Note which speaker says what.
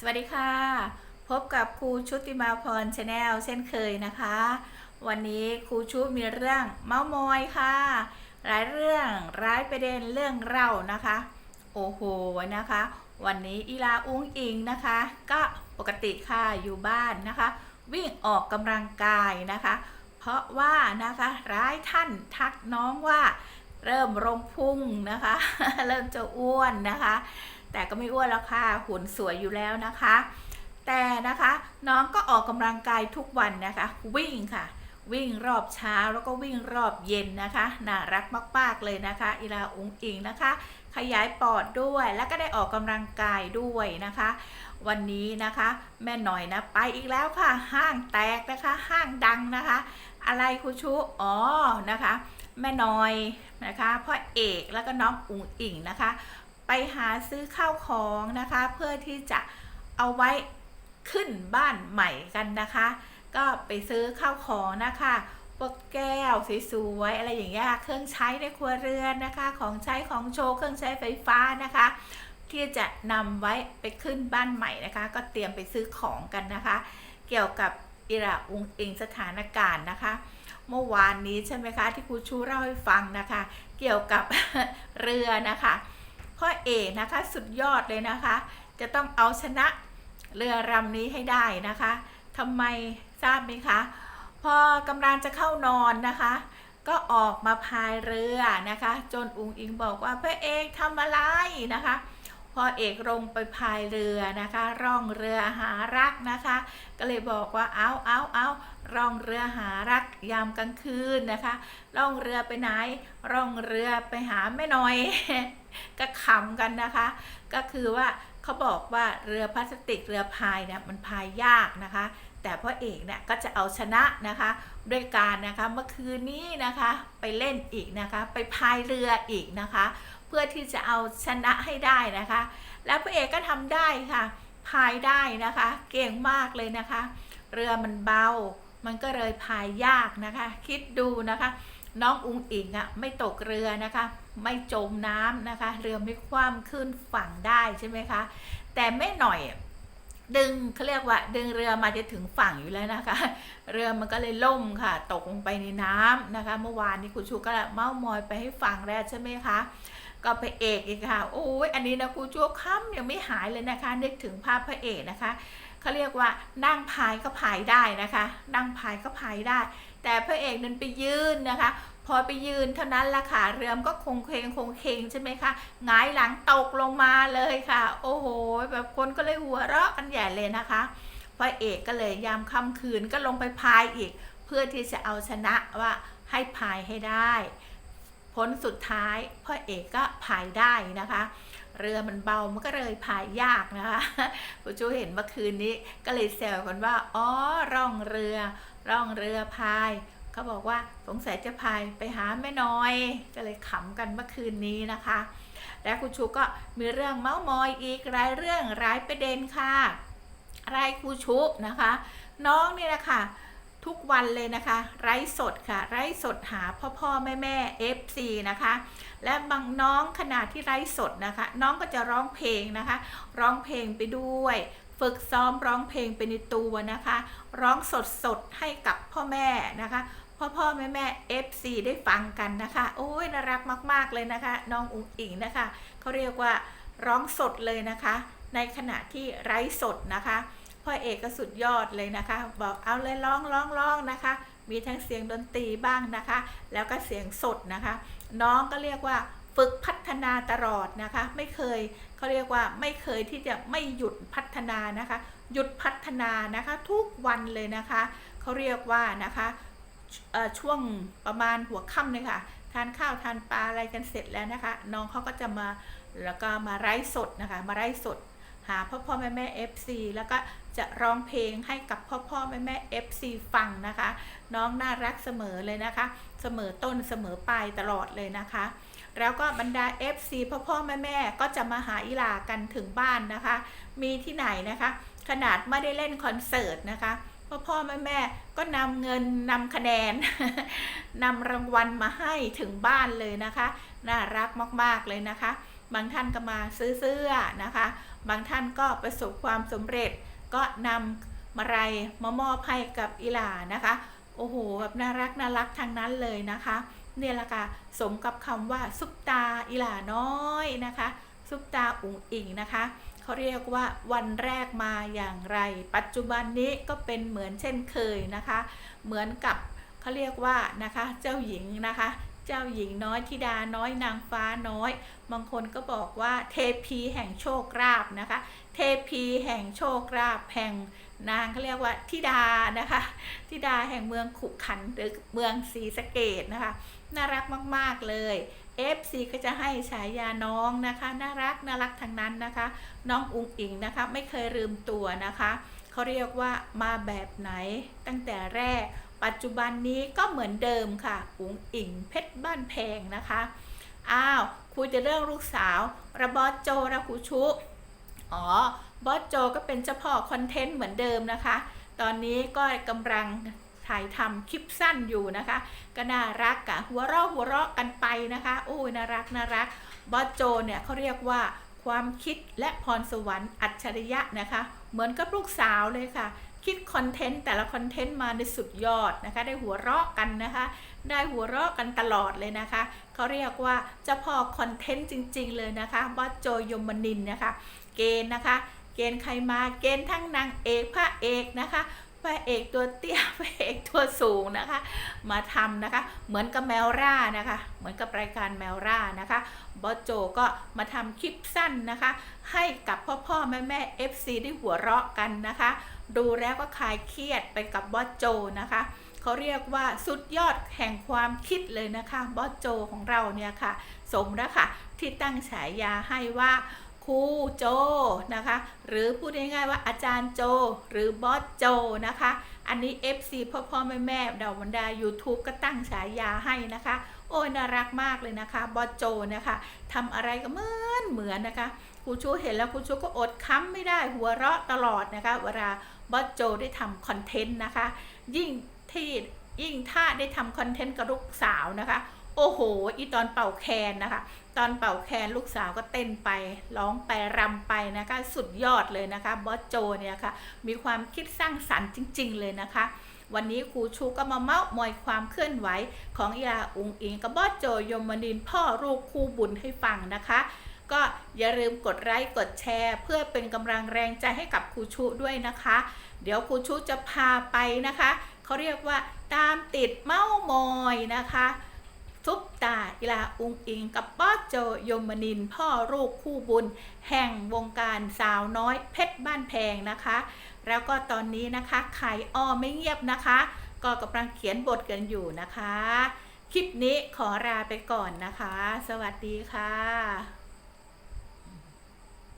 Speaker 1: สวัสดีค่ะ พบกับครูชุติมาพรชาแนลเช่นเคยนะคะ วันนี้ครูชุมีเรื่องเมาส์มอยค่ะ หลายเรื่องร้ายประเด็นเรื่องเล่านะคะ โอ้โหนะคะ วันนี้อีลาอุ้งอิงนะคะ ก็ปกติค่ะอยู่บ้านนะคะ วิ่งออกกำลังกายนะคะ เพราะว่านะคะร้ายท่านทักน้องว่า เริ่มลงพุงนะคะ เริ่มจะอ้วนนะคะ แต่ก็ไม่อ้วนแล้วค่ะหุ่นสวยอยู่แล้วนะคะ แต่นะคะน้องก็ออกกำลังกายทุกวันนะคะ วิ่งค่ะ วิ่งรอบเช้าแล้วก็วิ่งรอบเย็นนะคะน่ารักมากๆเลยนะคะอีลาอุงอิงนะคะ ขยายปอดด้วยแล้วก็ได้ออกกำลังกายด้วยนะคะ วันนี้นะคะ แม่หน่อยนะไปอีกแล้วค่ะ ห้างแตกนะคะ ห้างดังนะคะ อะไรครูชุอ๋อนะคะแม่น้อยนะคะพ่อเอกแล้วก็น้องอุ๋งอิงนะคะ ไปหาซื้อข้าวของนะคะ เพื่อที่จะเอาไว้ขึ้นบ้านใหม่กันนะคะ ก็ไปซื้อข้าวของนะคะพวกแก้วสวยๆอะไรอย่างเงี้ยเครื่องใช้ในครัวเรือนนะคะ ของใช้ของโชว์เครื่องใช้ไฟฟ้านะคะ ที่จะนำไว้ไปขึ้นบ้านใหม่นะคะ ก็เตรียมไปซื้อของกันนะคะ เกี่ยวกับอิระอุงอิงสถานการณ์นะคะ เมื่อวานนี้ใช่ไหมคะที่ครูชูเล่าให้ฟังนะคะ เกี่ยวกับเรือนะคะ พ่อเอกนะคะสุดยอดเลยนะคะ จะต้องเอาชนะเรือรำนี้ให้ได้นะคะทำไมทราบไหมคะ พอกำลังจะเข้านอนนะคะ ก็ออกมาพายเรือนะคะ จนอุงอิงบอกว่าพระเอกทำอะไรนะคะ พอเอกลงไปพายเรือนะคะ ร่องเรือหารักนะคะ ก็เลยบอกว่าเอาเอาเอาร่องเรือหารักยามกลางคืนนะคะ ร่องเรือไปไหน ร่องเรือไปหาแม่น้อย ก็ขำกันนะคะ ก็คือว่าเขาบอกว่าเรือพลาสติกเรือพายเนี่ยมันพายยากนะคะแต่พ่อเอกเนี่ยก็จะเอาชนะนะคะด้วยการนะคะเมื่อคืนนี้นะคะไปเล่นอีกนะคะ ไปพายเรืออีกนะคะ เพื่อที่จะเอาชนะให้ได้นะคะ แล้วพระเอกก็ทำได้ค่ะ พายได้นะคะ เก่งมากเลยนะคะ เรือมันเบา มันก็เลยพายยากนะคะ คิดดูนะคะ น้องอุงอิงอะ่ะไม่ตกเรือนะคะ ไม่จมน้ำนะคะ เรือไม่คว่ำขึ้นฝั่งได้ใช่ไหมคะ แต่ไม่หน่อยดึงเขาเรียกว่า ดึงเรือมาจะถึงฝั่งอยู่แล้วนะคะ เรือมันก็เลยล่มค่ะ ตกลงไปในน้ำนะคะ เมื่อวานนี้คุณชูก็เมาส์มอยไปให้ฟังแล้วใช่ไหมคะ ก็พระเอกอีกค่ะ โอ้ยอันนี้นะครูชั่วค่ำยังไม่หายเลยนะคะ นึกถึงภาพพระเอกนะคะเขาเรียกว่านั่งพายก็พายได้นะคะ นั่งพายก็พายได้ แต่พระเอกนั้นไปยืนนะคะ พอไปยืนเท่านั้นละค่ะเรือมก็คงเคงคงเคงใช่ไหมคะหงายหลังตกลงมาเลยค่ะ โอ้โห แบบคนก็เลยหัวเราะกันใหญ่เลยนะคะพระเอกก็เลยยามค่ำคืนก็ลงไปพายอีก เพื่อที่จะเอาชนะว่าให้พายให้ได้ ผลสุดท้ายพ่อเอกก็พายได้นะคะ เรือมันเบามันก็เลยพายยากนะคะคุณจูเห็นเมื่อคืนนี้ก็เลยแซวกันว่าอ๋อร่องเรือ ร่องเรือพายเขาบอกว่าสงสัยจะพายไปหาแม่น้อย ก็เลยขำกันเมื่อคืนนี้นะคะ และคุณชูก็มีเรื่องเมาส์มอยอีกรายเรื่องรายประเด็นค่ะรายครูชุนะคะ น้องเนี่ยนะคะ ทุกวันเลยนะคะ ไร้สดค่ะ ไร้สดหาพ่อพ่อแม่แม่ FC นะคะ และบางน้องขณะที่ไร้สดนะคะ น้องก็จะร้องเพลงนะคะ ร้องเพลงไปด้วย ฝึกซ้อมร้องเพลงไปในตัวนะคะ ร้องสดสดให้กับพ่อแม่นะคะพ่อพ่อแม่แม่ FC ได้ฟังกันนะคะ โอ้ยน่ารักมาก ๆ เลยนะคะ น้องอุ๋งอิงนะคะเขาเรียกว่าร้องสดเลยนะคะ ในขณะที่ไร้สดนะคะ พ่อเอกก็สุดยอดเลยนะคะ บอกเอาเลยร้องร้องร้องนะคะ มีทั้งเสียงดนตรีบ้างนะคะ แล้วก็เสียงสดนะคะ น้องก็เรียกว่าฝึกพัฒนาตลอดนะคะ ไม่เคยเขาเรียกว่าไม่เคยที่จะไม่หยุดพัฒนานะคะ หยุดพัฒนานะคะทุกวันเลยนะคะเขาเรียกว่านะคะช่วงประมาณหัวค่ำเลยค่ะทานข้าวทานปลาอะไรกันเสร็จแล้วนะคะ น้องเขาก็จะมาแล้วก็มาไร้สดนะคะ มาไร้สด หาพ่อพ่อแม่แม่ FC แล้วก็จะร้องเพลงให้กับพ่อพ่อแม่แม่ FC ฟังนะคะ น้องน่ารักเสมอเลยนะคะ เสมอต้นเสมอปลายตลอดเลยนะคะ แล้วก็บรรดา FC พ่อพ่อแม่แม่ก็จะมาหาอิลากันถึงบ้านนะคะ มีที่ไหนนะคะ ขนาดไม่ได้เล่นคอนเสิร์ตนะคะพ่อพ่อแม่แม่ก็นำเงินนำคะแนนนำรางวัลมาให้ถึงบ้านเลยนะคะ น่ารักมากๆเลยนะคะ บางท่านก็มาซื้อเสื้อนะคะ บางท่านก็ประสบความสำเร็จก็นำมาลัยมามอบให้กับอีหลานะคะ โอ้โหแบบน่ารักน่ารักทางนั้นเลยนะคะเนี่ยละค่ะสมกับคำว่าซุปตาอีหลาน้อยนะคะ ซุปตาอุ๋งอิงนะคะเขาเรียกว่าวันแรกมาอย่างไร ปัจจุบันนี้ก็เป็นเหมือนเช่นเคยนะคะ เหมือนกับเขาเรียกว่านะคะเจ้าหญิงนะคะ เจ้าหญิงน้อยธิดาน้อยนางฟ้าน้อย บางคนก็บอกว่าเทพีแห่งโชคราบนะคะ เทพีแห่งโชคราบแห่งนางเขาเรียกว่าธิดานะคะธิดาแห่งเมืองขุขันหรือเมืองศรีสะเกดนะคะ น่ารักมาก ๆ เลย FC ก็จะให้ฉายาน้องนะคะ น่ารักน่ารักทั้งนั้นนะคะ น้องอุงอิงนะคะ ไม่เคยลืมตัวนะคะเขาเรียกว่ามาแบบไหนตั้งแต่แรก ปัจจุบันนี้ก็เหมือนเดิมค่ะอุงอิงเพชรบ้านแพงนะคะ อ้าวคุยจะเรื่องลูกสาว ระบอสโจระคุชุ อ๋อ บอสโจก็เป็นเจ้าพ่อคอนเทนต์เหมือนเดิมนะคะ ตอนนี้ก็กำลังถ่ายทำคลิปสั้นอยู่นะคะ ก็น่ารักอะหัวเราะหัวเราะกันไปนะคะโอ้ยน่ารักน่ารัก บอสโจเนี่ยเขาเรียกว่าความคิดและพรสวรรค์อัจฉริยะนะคะ เหมือนกับลูกสาวเลยค่ะ คิดคอนเทนต์แต่ละคอนเทนต์มาในสุดยอดนะคะ ได้หัวเราะกันนะคะ ได้หัวเราะกันตลอดเลยนะคะเขาเรียกว่าเจ้าพ่อคอนเทนต์จริง ๆ เลยนะคะบอสโจยมนินนะคะ เกณฑ์นะคะ เกณฑ์ใครมาเกณฑ์ทั้งนางเอกพระเอกนะคะพระเอกตัวเตี้ยพระเอกตัวสูงนะคะ มาทำนะคะ เหมือนกับแมวร่านะคะ เหมือนกับรายการแมวร่านะคะบอโจก็มาทำคลิปสั้นนะคะ ให้กับพ่อพ่อแม่แม่ FC ได้หัวเราะกันนะคะ ดูแล้วก็คลายเครียดไปกับบอสโจนะคะเขาเรียกว่าสุดยอดแห่งความคิดเลยนะคะบอสโจของเราเนี่ยค่ะ สมแล้วค่ะที่ตั้งฉายาให้ว่าครูโจนะคะ หรือพูดง่ายๆว่าอาจารย์โจ หรือบอสโจนะคะ อันนี้ FC พ่อพ่อแม่แม่ดาวบรรดา YouTube ก็ตั้งฉายาให้นะคะ โอ้ยน่ารักมากเลยนะคะบอสโจนะคะทำอะไรก็เหมือนเหมือนนะคะครูชูเห็นแล้วครูชูก็อดค้ำไม่ได้หัวเราะตลอดนะคะ เวลา บอสโจได้ทำคอนเทนต์นะคะ ยิ่งที่ยิ่งถ้าได้ทำคอนเทนต์กับลูกสาวนะคะ โอ้โห อีตอนเป่าแคนนะคะ ตอนเป่าแคนลูกสาวก็เต้นไปร้องไปรำไปนะคะ สุดยอดเลยนะคะบอสโจเนี่ยค่ะ มีความคิดสร้างสรรค์จริง ๆ เลยนะคะวันนี้ครูชูก็มาเมาส์มอยความเคลื่อนไหว ของอีลาอุงอิงกับบอสโจยมนินพ่อลูกคู่บุญให้ฟังนะคะ ก็อย่าลืมกดไลค์กดแชร์ เพื่อเป็นกำลังแรงใจให้กับครูชูด้วยนะคะ เดี๋ยวครูชูจะพาไปนะคะเขาเรียกว่าตามติดเม้ามอยนะคะทุบตาอิลาอุงอิง กับป้อโจยมนิน พ่อลูกคู่บุญ แห่งวงการสาวน้อยเพชรบ้านแพงนะคะ แล้วก็ตอนนี้นะคะไข่อ้อไม่เงียบนะคะ ก็กำลังเขียนบทกันอยู่นะคะ คลิปนี้ขอลาไปก่อนนะคะ สวัสดีค่ะ